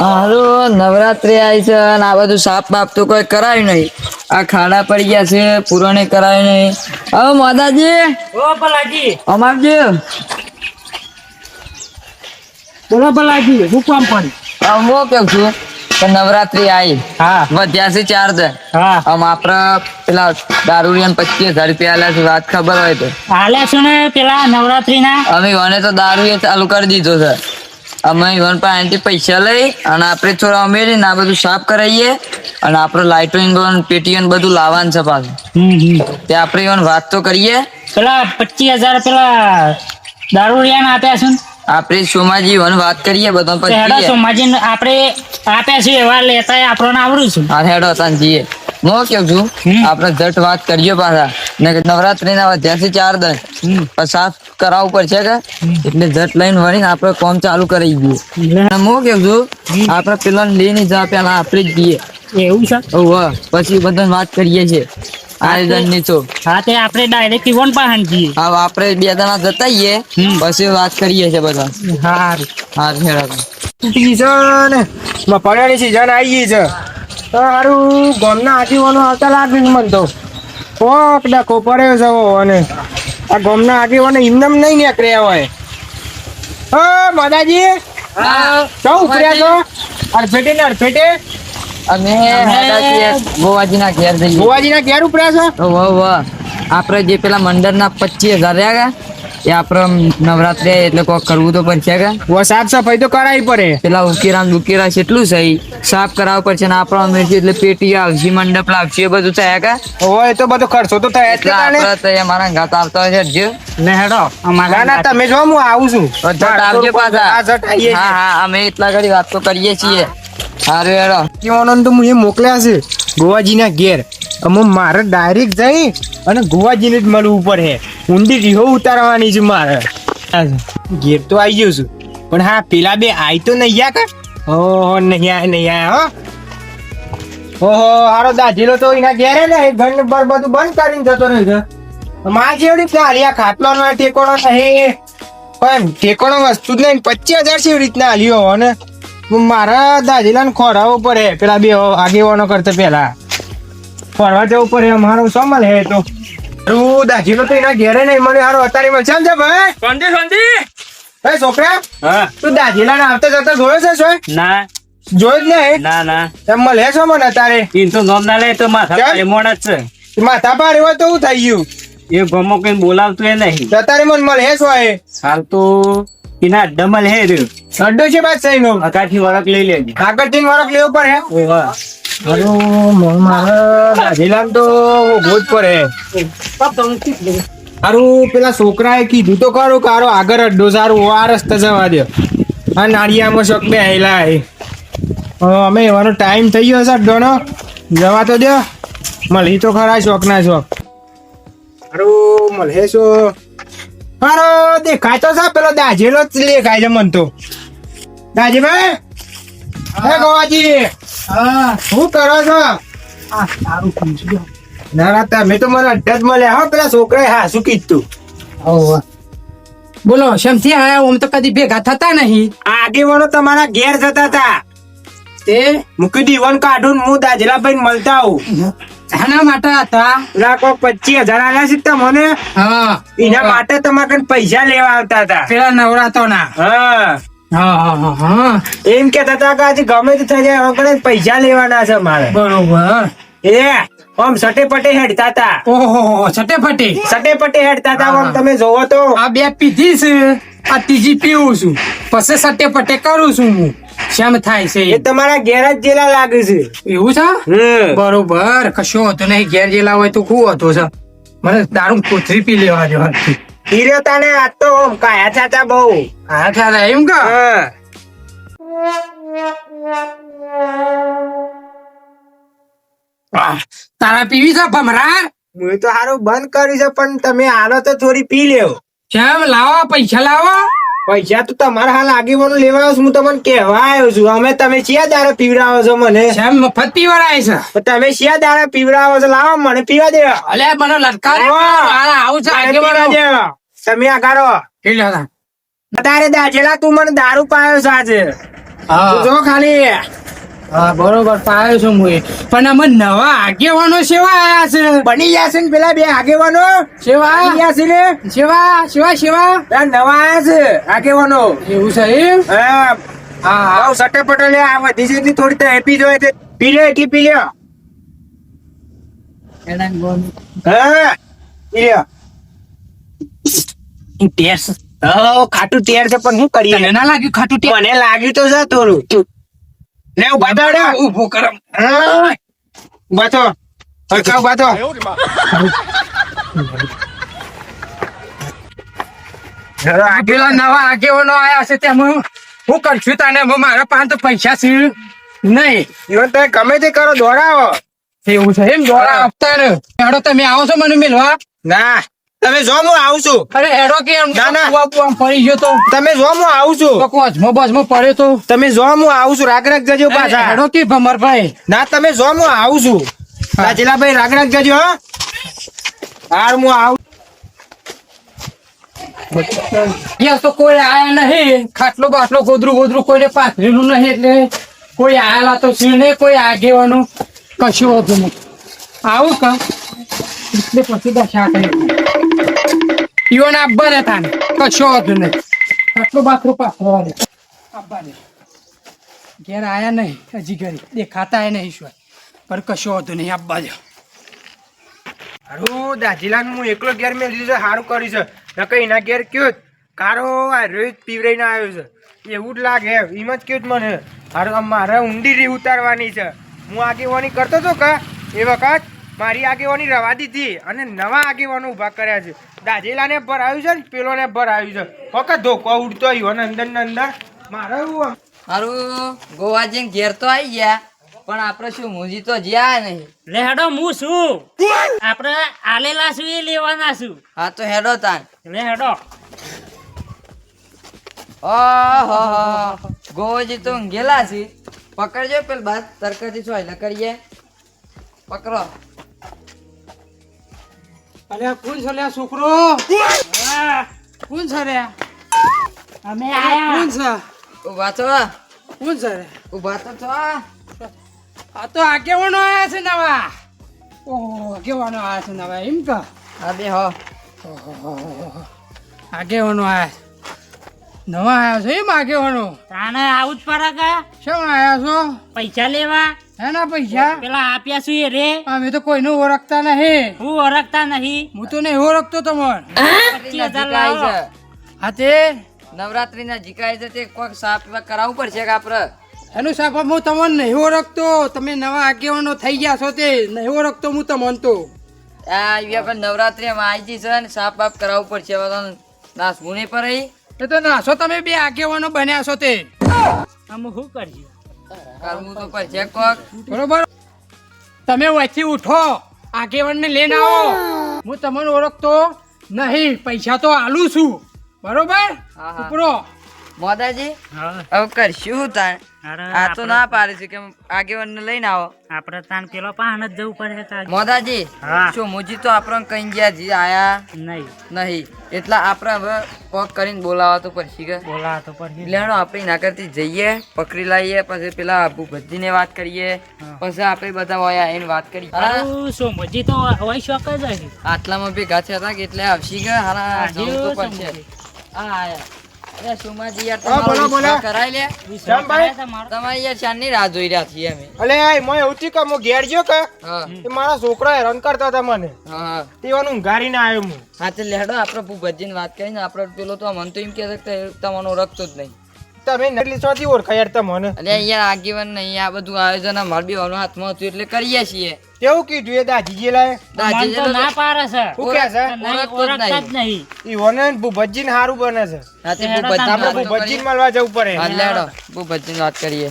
હારું નવરાત્રી આવી છે અને આ બધું સાપ બાપ તો કોઈ કરાયું નહીં. આ ખાડા પડી ગયા છે પૂરણે કરાયું નહીં. હવે માતાજી ઓ પલાજી. અમારજી. બોલો પલાજી હું કામ પડી હું કેવું છું? કે નવરાત્રી આવી હા. વધ્યા છે ચાર દન હા. આમ આપડે પેલા દારૂડિયા પચીસ હજાર રૂપિયા આલ્યા છે વાત ખબર હોય તો. હાલે છે ને પેલા નવરાત્રી ના અમે તો દારૂ એ ચાલુ કરી દીધો છે. અમે ઈવન આંટી પૈસા લઈ અને આપણે થોડા ઉમેરીને આ બધું સાફ કરાવીએ અને આપણે લાઇટિંગ પેટીઓ બધું લાવવાનું છે પાછું. તે આપણે ઈવન વાત તો કરીએ. પેલા પચીસ હજાર પેલા દારૂડિયા આપ્યા છે ને? આપણે સોમાજી વન વાત કરીએ બધા પછી સોમાજી આપણે આપ્યા છે એવા લેતા આપણને આવડું છું. હા હેડો તાન જઈએ. હું કેવું છું. આપણે જટ વાત કરીએ પાછા. ને નવરાત્રી ના છે ચાર દસ સાફ કરાવવું પડશે કે? એટલે જટ લઈને વળીને આપણે કોમ ચાલુ કરી દઈએ હું કેવું છું? આપણે પેલા લઈને જા પેલા આપણે જ દઈએ એવું છે? ઓહો પછી બધા વાત કરીએ છીએ. આયોજનની તો હા તે આપણે ડાયરેક્ટ ઇવન પાહન જઈએ. હવે આપણે બે જણા જતા આવીએ પછી વાત કરીએ છીએ બધા. હારું. હા તૂટી છે ને મફળિયાની સિઝન આવી ગઈ છે. સારું ગામના આગેવાનો આવતા લાગે મને તો. કોક ડખો પડ્યો અને આ ગામના આગેવાનો એમનેમ નહીં નીકળ્યા હોય. ઓ માદાજી શું ઉપર્યા છો? અડફેટે ને અડફેટે? અમે ગોવાજીના ઘેર જઈએ. ભુવાજીના ઘેર ઉપર્યા છો? ઓહો ઓહો આપણે જે પેલા મંડળના પચીસ હજાર રહ્યા કે? એ આપણે નવરાત્રે એટલે કોક કરવું તો પડશે કે? વો સાફ સફાઈ તો કરાવી પડે. પેલા ઉકેરા ને બુકેરા છે સાફ કરાવવું પડશે ને આપણો અમીરજી એટલે પેટી આવશે મંડપ લાવશે એ બધું થયા કે? હોય તો બધો ખર્ચો તો થાય. એટલે આપણે તો એ મારા ઘાત આવતા હોય છે. ને હેડો અમારા ના તમે જો હું આવું છું. આવજો પાછા. હા હા અમે એટલા ઘડી વાત તો કરીએ છીએ. હારું હેડો. આગેવાનો તો હું એ મોકલ્યા છે ગોવાજીના ઘેર. અમે મારે ડાયરેક્ટ જઈ અને ગોવાજીને જ મળવું પડે. ઊંડી રીહો ઉતારવાની છે મારે. ઘેર તો આવી ગયો છું. પણ હા, પેલા બે આઈ તો નહીં યા કા? ઓહો, નહીં આયા નહીં આયા, હો. ઓહો, હારો દાજીલો તો એના ઘેરે ને એ ઘર બધું બંધ કરીને જતો રહે છે. માં જેવડી હાલ્યા ખાટલો નો ટેકોણો નહીં પણ ટેકોણો વસ્તુ જ નહીં પચીસ હજાર છે એવી રીતના હાલ્યો અને મારા દાદીલાને ખોરાવો પડે. પેલા બે આગેવાનો કરતા પેલા ફરવા જવું પડે અમારો સમલ હે તો. દાજીલો તો એના ઘેરે નહીં મને હારો અત્યારે મળશે. ને ભાઈ. શાંતિ શાંતિ. એ છોકરા હા. તું દાજીલા ને આવતા જતા જોયો છે સોય ના. જોયો જ નહીં? ના ના. એમ મળે છો મને અત્યારે ઈન તો નોમ ના લે તો માથા? પાડે જ છે. માથા પાડે હોય તો હું થઈ ગયું? એ ગમો કઈ બોલાવતું એ નહીં. તારે અત્યારે મને મળે છો એ? હાલ તો એના ડમલ હે રહ્યું. અડ્ડો છે બાદ સહી નો અકાથી વરખ લઈ લેજે. આગળથી વરખ લેવું પડે હારું, પેલા છોકરાએ કીધું તો ખરું કારો આગળ અડ્ડો સારું આ રસ્તે જવા દે આ નાળિયામાં શોખ બે. હવે અમે એવાનો ટાઈમ થઈ ગયો છે અડ્ડોનો જવા તો દો મળી તો ખરા શોખ ના શોખ. સારું મળે છો. મારો દેખાય તો છે, પેલો દાજેલો જ દેખાય છે મન તો. દાજીભાઈ? હે ગોવાજી? શું કરો છો? ના ના તમે તો મને અડ્ડા જ મળ્યા હો પેલા છોકરાએ હા શું કીધું? બોલો શમથી આયા? ઓમ તો કદી ભેગા થતા નહીં. આગેવાનો તમારા ઘેર જતા હતા તે? મૂકી દીવન કાઢું હું દાજલાભાઈ મળતા આવું. આના માટે હતા? લાખો પચીસ હજાર આલ્યા છે તમને હા. એના માટે તમારે પૈસા લેવા આવતા હતા પેલા નવરાતો હા હા હા હા હા. એમ કેતા હતા કે આજે ગમે તે થઈ જાય હવે પૈસા લેવાના છે મારે. બરોબર. એ આમ સટે પટે હેડતા હતા. ઓહો સટે પટે સટે પટે હેડતા હતા આમ તમે જોવો તો. આ બે પીધી છે. આ ત્રીજી પીવું છું. પછી સટે પટે કરું છું હું. શેમ થાય છે એ તમારા ઘેર જ જેલા લાગે છે. એવું છે? બરોબર. કશો હતો નહીં. ઘેર જેલા હોય તો ખૂબ હતો છે. મને દારૂ કોથરી પી લેવા જો હાલથી. હીરો તાને આજ તો કાયા ચાચા બહુ. કાયા ચાલે એમ કા? તારા પીવી છે ભમરા? હું તો હારું બંધ કરી છે પણ તમે હાલો તો થોડી પી લેવો કેમ લાવો પૈસા લાવો. પૈસા તો તમારા હાલ આગેવાનું લેવા આવ્યો છું હું તમને કહેવા આવ્યો છું. અમે તમે શિયા દારા પીવડાવો છો મને? કેમ મફત પીવડાય છે. તમે શિયા દારા પીવડાવો છો લાવો મને પીવા દેવા અલે મને લટકા વાહ. આવું છે આગેવાનો. તમે આ કરો કેટલા હતા? તારે દાજેલા તું મને દારૂ પાયો છે જો ખાલી. હા બરોબર પાયો છું હું પણ અમે નવા આગેવાનો સેવા આયા છે. બની ગયા છે ને પેલા બે આગેવાનો? સેવા? આયા છે ને? સેવા? સેવા સેવા? નવા આયા છે આગેવાનો. એવું છે એમ? હા. હા સટે પટલે આ વધી છે એટલી થોડી તો હેપી જોઈએ છે પી લે એટલી પી લે. હા. પી લે. હા ખાટું તેર છે પણ શું કરીએ? તને ના લાગ્યું ખાટું ટેસ્ટ મને લાગ્યું તો જા થોડું. લે હું થો રે. ઊભો કરો. હા. ઊભા થો. હરખા ઊભા થો. હેલો, આગળ. પેલા નવા આગેવાનો આયા છે તેમાં હું. કરશું તને મારા પાસે તો પૈસા છે. નહીં. ઈવન તમે ગમે તે કરો દોડાવો. એવું છે એમ? દોડા આપતા ને. તમે આવો છો મને મિલવા? ના. તમે જો હું આવું છું. અરે હેડો કે એમ ના, ના. બાપુ આમ પડી ગયો તો. તમે જો હું આવું છું. કોચમાં બસમાં પડ્યો તો? તમે જો હું આવું છું. રાગ રાગ જજો પાછા. હેડો કે ભમરભાઈ. ના તમે જો હું આવું છું. રાજેલાભાઈ રાગ રાગ જજો હા. હાર હું આવું. યસ તો કોઈ આયા નહીં. ખાટલો બાટલો ગોદરું ગોદરું કોઈને પાથરેલું નહીં એટલે કોઈ આયેલા તો છે નહીં કોઈ આગેવાનું. કશું હોતું આવું કા એટલે પછી દશા કરી. ઈવન આબ્બા ને તાને કશું હતું નહીં ખાટલો બાથરો પાથરવા દે આબ્બા દે ઘેર આયા નહીં હજી ઘરે દેખાતા એ નહીં શું પણ કશું હતું નહીં આબ્બા દે હારું દાજીલાન હું એકલો ઘેર મેં લીધું છે સારું કર્યું છે. નકર એના ઘેર કયો? કારો આ રોહિત પીવરાઈને આવ્યો છે. એવું જ લાગે, એમાં જ કયું મને. હારું મારે ઊંડી રી ઉતારવાની છે. હું આગેવાની કરતો હતો કે? એ વખત મારી આગેવાની રવા દીધી અને નવા આગેવાનો ઊભા કર્યા છે. દાજેલાને ભરાયું છે ને પેલોને ભરાયું છે. ફક્ત ધોકો ઉડતો આવ્યો ને અંદર ને અંદર. મારે એવું આમ? ગોવા જઈને ઘેર તો આવી ગયા પણ આપણે શું મૂજી તો જ્યાં નહીં. લે હેડો હું છું. આપણે આલેલા છું એ લેવાના છું. હા તો હેડો તાન લે હેડો. ઓહો ગોવાજી તો ઊંઘેલા છે. પકડજો પેલ બાદ તરકતી છો એટલે કરીએ? પકડો. અલ્યા કોણ છે લ્યા છોકરો? હા, કોણ છે રે? અમે કોણ આયા. છે? ઊભા છો? કોણ છે રે? ઊભા તો તો આ તો આગેવાનો આયા છે નવા. ઓહો આગેવાનો આયા છે નવા એમ કા હા બે હો. આગેવાનો આયા. નવા આયા છે એમ આગેવાનો? તાને આવું જ પડે કે શું આયા છો? પૈસા લેવા? એના પૈસા? પેલા આપ્યા છું એ રે. અમે તો કોઈને ઓળખતા નહીં. હું ઓળખતા નહીં. હું તો નહીં ઓળખતો તમને. પચીસ હજાર જીકાય છે. હા તે? નવરાત્રી ના જીકાય છે તે કોઈક સાફ કરાવવું પડશે કે આપડે? એનું સાહેબ હું તમને નહીં ઓળખતો. તમે નવા આગેવાનો થઈ ગયા છો તે. નહીં ઓળખતો હું તમને તો. આ પણ નવરાત્રી માં આવી જઈ છે ને સાફ બાફ કરાવવું પડશે. હવે તો પર એ તો નાસો તમે બે આગેવાનો બન્યા છો તે. અમે શું કરશું કરવું તો પડશે કોક બરોબર? તમે વચ્ચે ઉઠો. આગેવાનને લઈને આવો. હું તમને ઓળખતો નહીં. પૈસા તો આલું છું. બરોબર. ઉપરો. મોદાજી હવે કરશું તાણ? આ તો ના પાડે છે કે આગેવાન ને લઈને આવો. આપણે તાન પેલો પાન જ જવું પડે તાર મોદાજી શું મુજી તો આપણને કઈ ગયા જી આયા? નહીં. નહીં. એટલે આપણે હવે કોક કરીને બોલાવા તો પડશે કે? બોલા તો પછી લેણો આપણે એના કરતી જઈએ પકડી લાવીએ પછી પેલા આબુ ભજીને વાત કરીએ પછી આપણે બધા હોય આવીને વાત કરીએ. હારું, સોમજી તો હોય શોખ જ આટલામાં ભેગા થયા હતા કે એટલે આવશી કે? હારા જવું તો પડશે. સોમજી. આયા. અરે સુમાજી યાર તમારો વિશ્વાસ કરાય લે. વિશ્વાસ ભાઈ? તમારો? તમારી યાર ચાંદની રાહ જોઈ રહ્યા છીએ અમે. અલે મોય એવું થયું કે હું ઘેર કે? એ મારા છોકરા હેરાન કરતા હતા મને. હા. ઊંઘારીને આવ્યો હું. હા તે લેડો આપણે ભૂપતજીને વાત કરીને આપણે પેલો તો મન તો એમ કે તમારો ઓળખતો જ નહીં. તમે નકલી ચોથી ઓળખાય યાર તમને એટલે અહીંયા આગેવાન નહીં આ બધું આયોજન અમાર બી વાનો હાથમાં હતું એટલે કરીએ છીએ. કેવું કીધું એ દાજીજી લાય દાજીજી તો ના પારે છે. શું કે છે? ઓળખતા જ નહીં. ઈ વને ભૂપતજી ને હારું બને છે. હા તે લેડો આપણે વાત તો મળવા જવું પડે. હા લેડો ભૂપતજીને વાત કરીએ.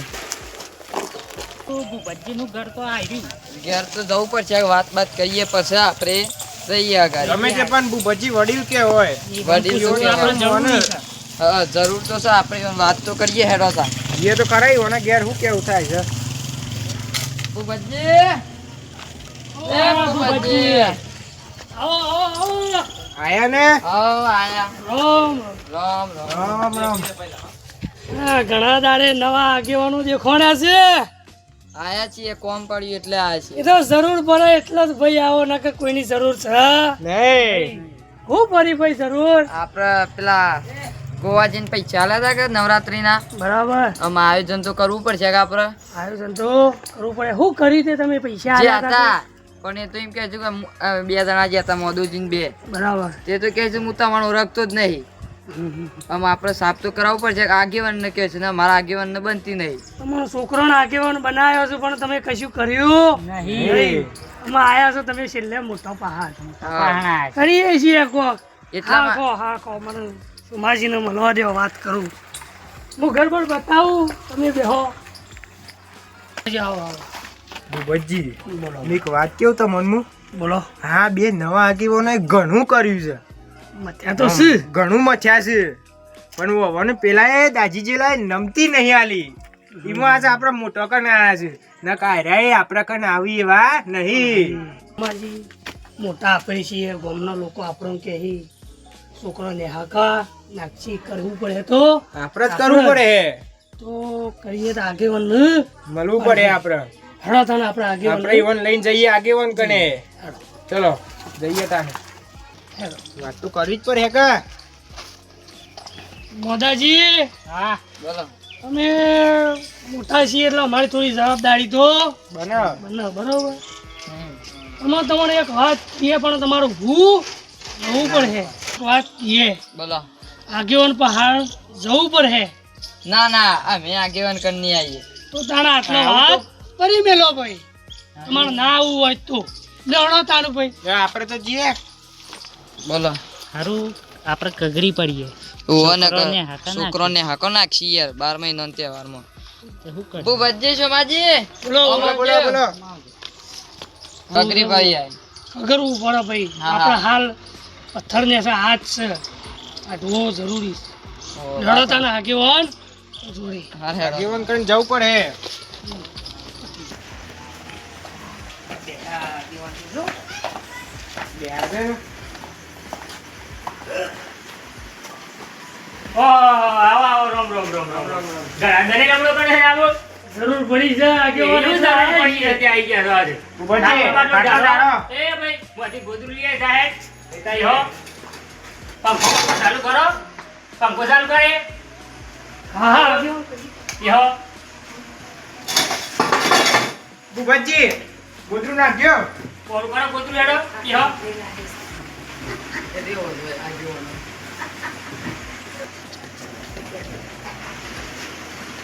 તું ઘર તો આવ્યું ઘેર તો જવું પડશે વાત બાત કરીએ પછી આપણે જઈએ આગળ. ગમે તે પણ ભૂપતજી વડીલ કે હોય. વડીલ આપણે કહેવાનું? હા જરૂર તો છે આપણે વાત તો કરીએ હેડો તા એ તો ખરાઈ હોને ઘેર શું કેવું થાય છે? ભૂપતજી? એ ભૂપતજી. આવો, આવો, આવો. આયા ને? આવો આયા. રોમ. રામ રામ. રામ રામ. ઘણા દાડે નવા આગેવાનો દેખોણ્યા છે. આયા છીએ કોમ પડ્યું એટલે આયા છીએ. એ તો જરૂર પડે એટલે જ ભાઈ આવો ના કે કોઈની જરૂર છે નહીં. હું પડી ભાઈ જરૂર? આપડે પેલા ગોવા જઈને પૈસા હતા કે નવરાત્રી ના બરાબર. આમાં આયોજન તો કરવું પડશે કે આપડે આયોજન તો કરવું પડે. શું કરી તે તમે? પૈસા જે હતા. પણ એ તો એમ કે છે કે બે જણા ગયા હતા મોદુજી ને બે. બરાબર. તે તો કે છે હું તમારો ઓળખતો જ નહીં. આમ આપણે સાફ તો કરાવવું પડશે કે આગેવાન ને કે છે ને મારા આગેવાન ને બનતી નહીં. તમારો ને આગેવાન બનાવ્યો છે પણ તમે કશું કર્યું નહીં. અમે આયા છો તમે છેલ્લે મોટો પહાડ. કરીએ છીએ કોક. એટલા હા કહો હા કો મને સુમાજીને મળવા દેવા વાત કરું. હું ઘર પર બતાવું તમે બેહો. આવો આવો. ભૂપતજી બોલો. એક વાત કેવું તો મનમું? બોલો. હા બે નવા આગેવાનોએ ઘણું કર્યું છે. મથ્યા તો શું? ઘણું મથ્યા છે. પણ વવાને પેલા એ દાજી જેલા નમતી નહીં આલી. એમાં આજે આપણા મોટો કન આયા છે. ના કાયરા આપણા કન આવી એવા નહીં. માજી મોટા આપણે છીએ ગામના લોકો આપણને કહે છોકરો છોકરાને હાકા. નાક્ષી કરવું પડે તો. આપણે જ કરવું પડે. તો કરીએ તો આગેવન મળવું પડે આપણે. હેડો તને આપણે આગેવન આપણે ઈવન લઈને જઈએ આગેવન કને. ચલો જઈએ તાને વાત તો કરવી જ પડે કે. મોદાજી. હા. બોલો. અમે મોટા છીએ એટલે અમારી થોડી જવાબદારી તો. બને. બને બરોબર. અમે તમારે એક વાત કહીએ પણ તમારું હું જવું પડે. વાત કહીએ. બોલો. આગેવાન પહાડ જવું પડે. ના ના અમે આગેવાન કર નહીં આવીએ. તો તાણા આટલો વાત કરી મેલો ભાઈ. તમારે ના આવવું હોય તો. લડો તારું ભાઈ. આપણે તો જીએ બોલો. સારું આપણે કગરી પડીએ. છોકરાને નાખી. છોકરો ને હાકો નાખશી યાર બાર મહિનો તહેવારમાં. બહુ ભજ્જે છો માજી? બોલો બોલો બોલો કગરી ભાઈ આય. કરવું પડે ભાઈ. આપણે હાલ પથ્થર ને છે હાથ છે. આ જરૂરી છે. લડો આગેવાન જોડે. આગેવાન કરીને જવું પડે. આવો આવો રોમ રોમ રોમ રોમ રોમ. દરેક આપણો કરે છે આવો. જરૂર પડી છે આગેવાન પડી છે ત્યાં આઈ ગયા છો. આજે. એ ભાઈ મોટી ગોદરું લઈ આય સાહેબ. હો. પંખો પંખો ચાલુ કરો. પંખો ચાલુ કરે. હા હા આગેવાન કરી. એ હો ભૂપતજી ગોદરું નાખજો કોરું કરો ગોદરું હેડો. એ હો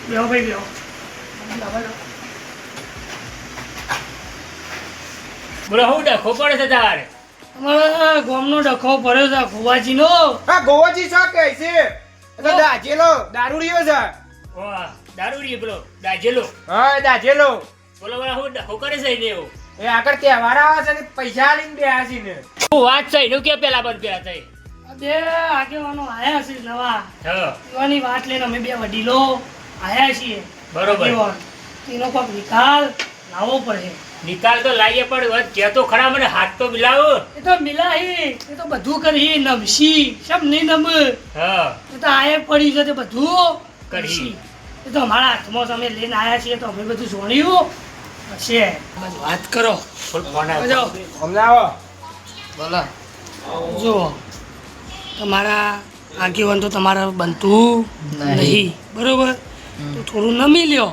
બેહો ભાઈ બેહો બોલો હું ડખો પડે છે તારે? અમારા ગામનો ડખો પડ્યો છે ફુવાજીનો હા ગોવાજી શા કહે છે? એટલે દાજેલો દારૂડીયો છે. વાહ દારૂડી પેલો દાજેલો. હા દાજેલો. બોલો બોલો હું ડખો કરે છે ને એવું. એ આગળ તહેવાર આવે છે ને પૈસા લઈને બેહા છે ને. હું વાત છે એનું કે પેલા બંધ પેલા થઈ આ બે આગેવાનો આયા છે નવા. હા. એવાની વાત લઈને અમે બે વડીલો આયા છીએ. બરોબર. એનો કોઈક નિકાલ લાવવો પડે. નિકાલ તો લાવીએ પણ વધ કે તો ખરા મને હાથ તો મિલાવો. એ તો મિલાહી એ તો બધું કરી નમશી. સમ નહીં નમ? હા. એ તો આયે પડી છે તે બધું. કરી. કરશી. એ તો અમારા હાથમાં તમે લઈને આયા છીએ તો અમે બધું જોણ્યું. હશે. વાત કરો. ફોન આવ્યો. આવો બોલો. જો તમારા આગેવાન તો તમારા બનતું નહીં. નહીં. બરોબર? તો થોડું નમી લ્યો.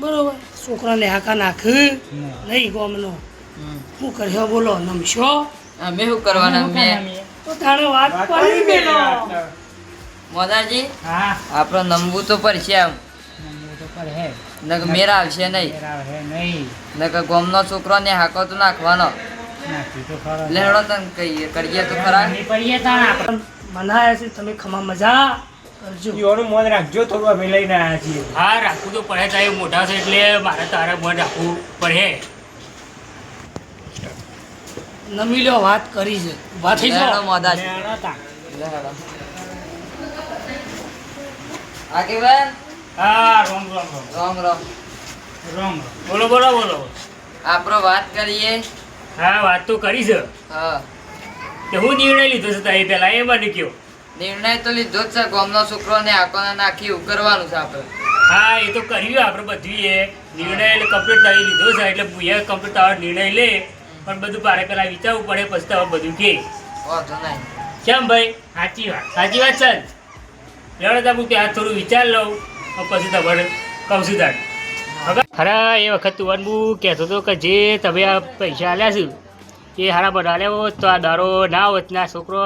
બરોબર? છોકરાને હાકા નાખ. નહીં ગોમનો. શું કર્યો? બોલો નમશો અમે શું કરવાના? મેં. તો તારો વાત પડી ગયો મોદાજી હા. આપણો નમવું તો પડશે આમ. તો પર હે. નકર મેર આવશે નહીં. મેરા હે નકર ગોમનો છોકરો ને હાકો તો નાખવાનો. લેડો તને કહીએ કરીએ તો ખરા. પડીએ તાણ. આપણે મનાયા છે તમે ખમા મજા. કરજો. ઈઓનું મન રાખજો થોડું અમે લઈને આવ્યા છીએ. હા રાખવું તો પડે તારે મોટા છે એટલે મારે તારે મન રાખવું પડે. નમી લ્યો વાત કરી છે. વાત થઈ જાય મોદા લેડો આગેવાન હા રોમ રોમ રોમ. રામ રામ. રોમ રોમ. બોલો બોલો બોલો. આપણો વાત કરીએ? હા વાત તો કરી છે. હા. કે હું નિર્ણય લીધો છે તારી પહેલા? એ મને કયો. નિર્ણય તો લીધો જ છે ગામનો છોકરો ને આકોને નાખી ઉકરવાનું છે આપણે. હા એ તો કર્યું આપણે બધું એ નિર્ણય એટલે કમ્પ્લીટ કરી લીધો છે એટલે ભૂયા કમ્પ્લીટ તારો નિર્ણય લે. પણ બધું મારે પેલા વિચારવું પડે પછી બધું કે. કેમ ભાઈ? સાચી વાત. સાચી વાત છે લેવડો તા હું ત્યાં થોડું વિચાર લઉં પછી તમારે કહું છું તાર. ખરા એ વખત તું અનબુ કહેતો હતો કે જે તમે આ પૈસા આલ્યા છું એ હારા બધા આલ્યા હોત તો આ દારો ના હોત ના છોકરો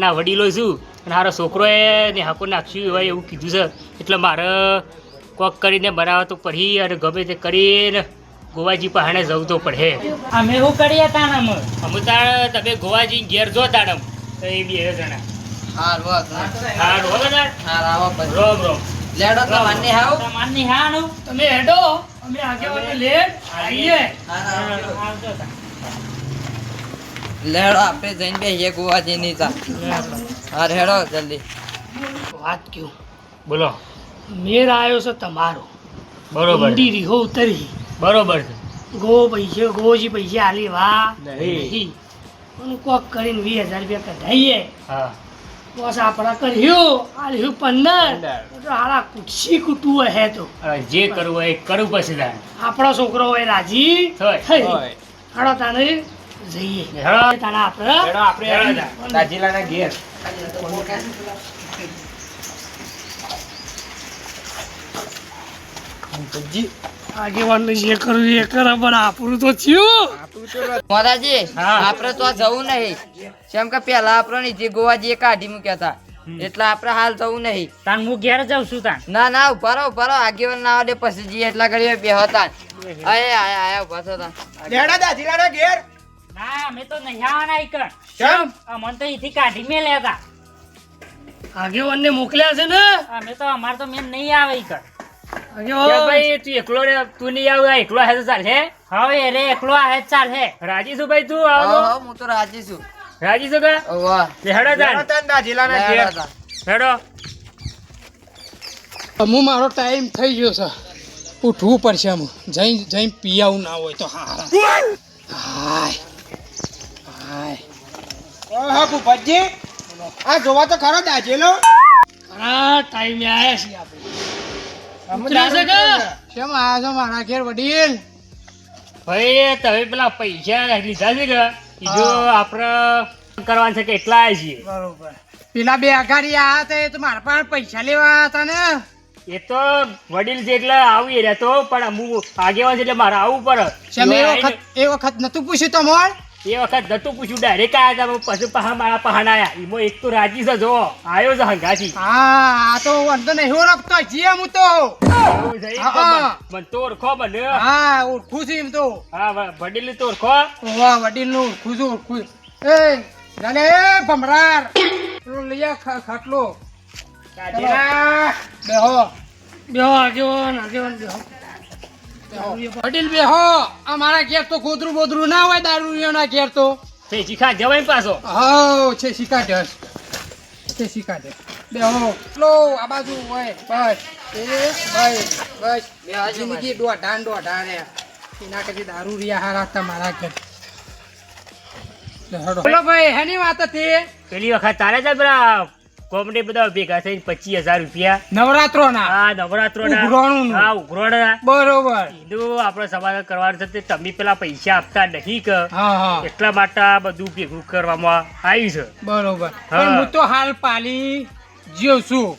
ના વડીલો છું અને હારો છોકરોએ ને હાકો નાખ્યું હોય એવું કીધું છે. એટલે મારે કોક કરીને બનાવવા તો પડી અને ગમે તે કરીને ગોવાજી પહાણે જવું તો પડે. અમે શું કરીએ તાણમ અમુક તાણ તમે ગોવાજી ઘેર જો તાણમ તો એ બે જણા. હા રોગ તાણ હાર આવો રોમ રોમ. લેડો તો હાવ. તમારની હાનું તમે હેડો. અમે આગેવાનને લેટ આવીએ. લેડો આપણે જઈને બેસીએ ગોવાજીની તા હા રેડો જલ્દી. વાત કહું બોલો. મેર આવ્યો છે તમારો. બરોબર ઊંડી રીહો ઉતરી. બરોબર છે. ગો પૈસે ગોજી પૈસે આલી વા. નહીં. નહીં. પણ કોક કરીને વીસ હજાર રૂપિયા કઢાઈએ. હા. બસ આપણા કર્યું. આલ્યું પંદર. તો કુટસી કૂટવું હે તો. જે કરવું હોય કરવું પછી આપણો છોકરો હોય રાજી. થાય. થઈ. હાડો તાને. જઈએ. હેડો. આપણે આપણે દાજીલાના ઘેર. આગેવાનને જે કરવું એ કરે પણ આપણું તો થયું. મોદાજી આપણે તો જવું નહીં. કેમ કે પેલા આપણને જે ગોવાજીએ કાઢી મૂક્યા હતા. એટલે આપણે હાલ જવું નહીં. તાન હું ઘેર જાઉં છું તાન. ના ના ઊભા રહો ઊભા રહો. આગેવાન ના આવડે પછી જઈએ એટલા કરીએ બે હતા આયા આયા આયા ઊભા થતા લેડા દાજીલાના ઘેર. ના અમે તો નહીં આવવાના ઈ કણ કેમ અમને તો અહીંથી કાઢી મેલ્યા લેતા. આગેવાનને મોકલ્યા છે ને? અમે તો અમારે તો મેન નહીં આવે ઈ કણ ભાઈ તું એકલો રે તું નહીં આવ એકલો હે તો ચાલશે હવે રે એકલો હે ચાલ હે. રાજી છું ભાઈ તું હો, આવો હો, હું તો રાજી છું. રાજી છું કે? વાહ. હેડો તાન. તાન દાજીલાના ઘેર. હેડો અમુ મારો ટાઈમ થઈ ગયો છે. ઉઠવું પડશે અમુ. જઈ જઈ પી આવું ના હોય તો. હા હાય. હાય. ભૂપતજી. આ જોવા તો ખરો દાજેલો. ઘણા ટાઈમે આયા છીએ આપણે. અમે ઉતર્યા છે કે? કેમ આયા છો મારા ઘેર વડીલ? ભાઈ તમે પેલા પૈસા લીધા છે કે? જો આપણે કરવાનું છે કે એટલા આવ્યા છીએ. બરોબર. પેલા બે અઘારી આયા હતા એ તો મારા પાસે પૈસા લેવા હતા ને. એ તો વડીલ છે એટલે આવી રહ્યા તો પણ હું આગેવાન છે એટલે મારે આવવું પડે. એ વખત એ વખત નતું પૂછ્યું તમાર એ વખત નતું પૂછ્યું ડાયરેક્ટ આવ્યા હતા પછી પહા મારા પહાણ એમાં એક તો રાજી છે જો. આવ્યો છે હંગાથી. હા આ તો વાંધો નહીં હું રખતો છીએ હું તો. હા. મન- મન તો ઓળખો મને. હા ઓળખું છું એમ તો. હા વડીલ તો ઓળખો. વાહ વડીલનું ઓળખું છું ઓળખું એ જાને એ ભમરાર. પેલો લઈ ખાટલો. બેહો. બેહો આગેવાન આગેવાન બેહો. વડીલ બેહો અમારા ઘેર તો કોદરું બોદરું ના હોય દારૂ ઘેર તો. તે શીખા જવાય પાછો. હા છે શીખાડે છે બે હો લો આ બાજુ હોય બસ. એ બસ બસ. જિંદગી દોઢા ને દોઢા રે એના કરતી દારૂ રિયા હારા તમારા ઘેર. બોલો ભાઈ હેની વાત હતી? પેલી વખત તારે જ પેલા કોમડે બધા ભેગા થઈને પચીસ હજાર રૂપિયા. નવરાત્રો ના હા નવરાત્રો ઉઘરાણું. હા ઉઘરાણના. બરોબર. હિન્દુ આપણે સમાધાન કરવાનું છે તે તમે પેલા પૈસા આપતા નહીં કે. હા હા. એટલા માટે આ બધું ભેગું કરવામાં આવ્યું છે. બરોબર. હા. પણ હું તો હાલ પાલી જીવ છું.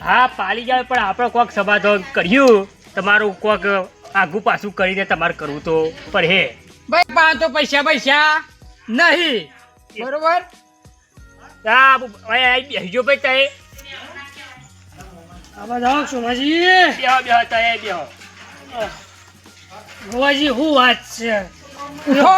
હા પાલી જાય પણ આપણે કોક સમાધાન કર્યું. તમારું કોક આગુ પાછું કરીને તમારે કરવું તો પણ હે ભાઈ પાંચ પૈસા પૈસા નહીં. બરોબર? હા આઈ બેસજો ભાઈ તાએ આવા જાઓ સોમાજી બેહો બેહો તાએ બેહો ગોવાજી શું વાત છે? ઉઠો.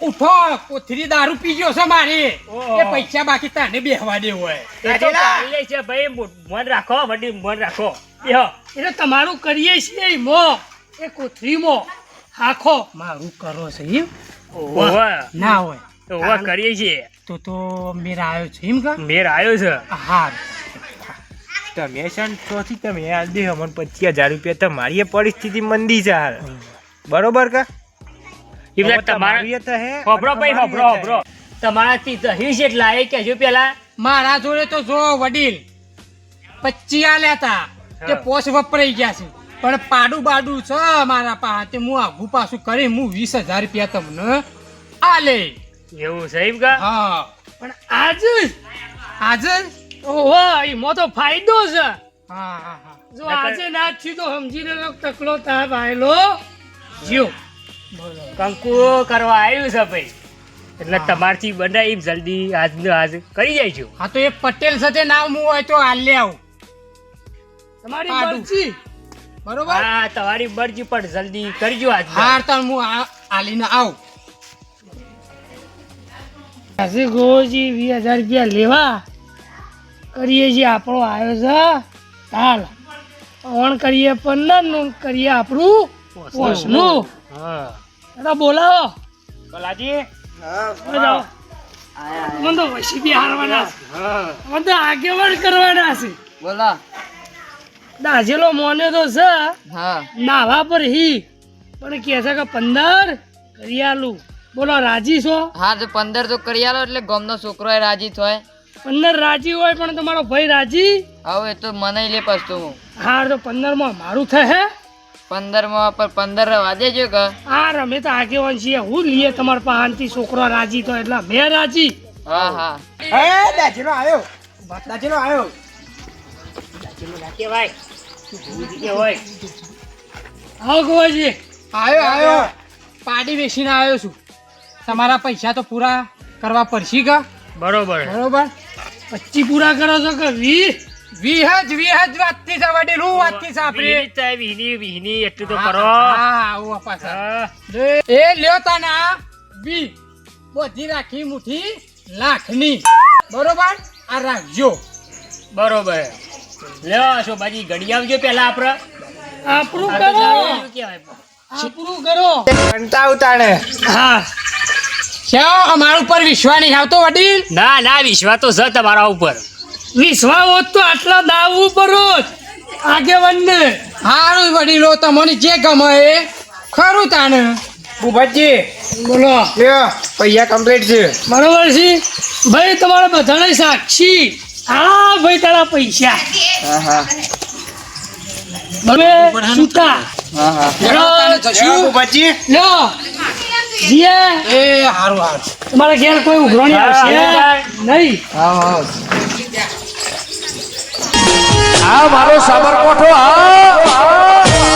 ઉઠો. કોથરી દારૂ પી ગયો છે મારી. એ પૈસા બાકી તને બેહવા દે હોય. ચાલે છે ભાઈ મન રાખો વડી મન રાખો. બેહો એટલે તમારું કરીએ છીએ મો. એ કોથરીમો આખો. મારું કરો છે ના હોય. ઓહો કરીએ છીએ. તો તો મેર આવ્યો છે એમ કે? મેર આવ્યો છે? હા તમે છે ને ચોથી તમે આ દે અમને પચીસ હજાર રૂપિયા તમારી પરિસ્થિતિ મંદી છે હાલ. બરોબર કા? એ તમારી તો હે હોભળો ભાઈ તો હોભળો તમારાથી દહીં જેટલા એ કહેજો પેલા મારા જોડે તો જો વડીલ પચ્ચી આલ્યા તા તે. પોસ વપરાઈ ગયા છે. પણ પાડું બાડું છે મારા પાસે હું આઘું પાછું કરી હું વીસ હજાર રૂપિયા તમને આલે એવું સાહેબ કા? હા. પણ આજ હાજર ઓહો એમાં તો ફાયદો છે. હા હા હા. જો આજે ના થયું તો સમજી લેલો કે તકલો તાપ આયલો. જીઓ કંકુ કરવા આવ્યું છે ભાઈ. એટલે તમારથી બનાવી જલ્દી આજનો આજ કરી જાય છું હા તો એ પટેલ સાથે નામ હું હોય તો આલે આવું. તમારી મરજી. બરોબર? હા તમારી મરજી પણ જલ્દી કરજો આજ હાર તો હું હાલીને આવું. આજે ગોજી વીસ હજાર રૂપિયા લેવા. કરીએ છીએ આપણો આવ્યો છે તાલ. ઓણ કરીએ પણ નું કરીએ આપણું પોસનું હા એટલે બોલાવો. બોલાજી. હા મને તો વસી બી હારવાના હા મને તો આગેવાન કરવાના છે. બોલા. દાજેલો મોને તો છે. હા. નાવા પર હી. પણ કહે છે કે પંદર કરી આલું. બોલો રાજી છો? હા તો પંદર તો કરી આલો એટલે ગમનો છોકરો એ રાજી થાય. પંદર રાજી હોય પણ તમારો ભાઈ રાજી? હવે એ તો મને લે પછતો હું હાર તો પંદરમાં મારું થશે પંદરમાં પર પંદર રવા દેજો કે. હા રમે તો આગેવાન છીએ. હું લઈએ તમારા પાનથી છોકરો રાજી તો એટલે મેં રાજી. હા હા. એ દાજીનો આવ્યો દાજીનો આવ્યો કેવાય કે હોય. આવો ગોવાજી. આવ્યો આવ્યો પાડી બેસીને આવ્યો છું. તમારા પૈસા તો પૂરા કરવા પડશે કા? બરોબર. બરોબર? પચી પૂરા કરો છો કે વી વિહજ વિહજ વાતથી છે વડીલ વાતથી છે આપણી? ચાય વિહિની વિહિની એટલું તો કરો. હા આવું પાછા એ લ્યો તાના વી બધી રાખી મુઠ્ઠી લાખની. બરોબર? આ રાખજો. બરોબર. લ્યો શોભાજી ઘડી આવજો પેલા આપડે. આપણું આ તો કરો કરો. હા. અમારા ઉપર વિશ્વાસ નહીં આવતો વડીલ? ના ના વિશ્વા તો છે તમારા ઉપર. વિશ્વા હોત તો આટલા દાવ ઉપર જ આગેવાન ને હારું વડીલો તમને જે ગમે એ ખરું તાને ભૂપતજી બોલો. પૈસા કમ્પ્લીટ છે. બરોબર છે? ભાઈ તમારા બધાને સાક્ષી. હા ભાઈ તારા પૈસા. હા હા. હા. હા હારું હારું. તમારા ઘેર કોઈ ઉઘરાણી આવશે નહીં? હા હા. મારો સાબરકોઠો આ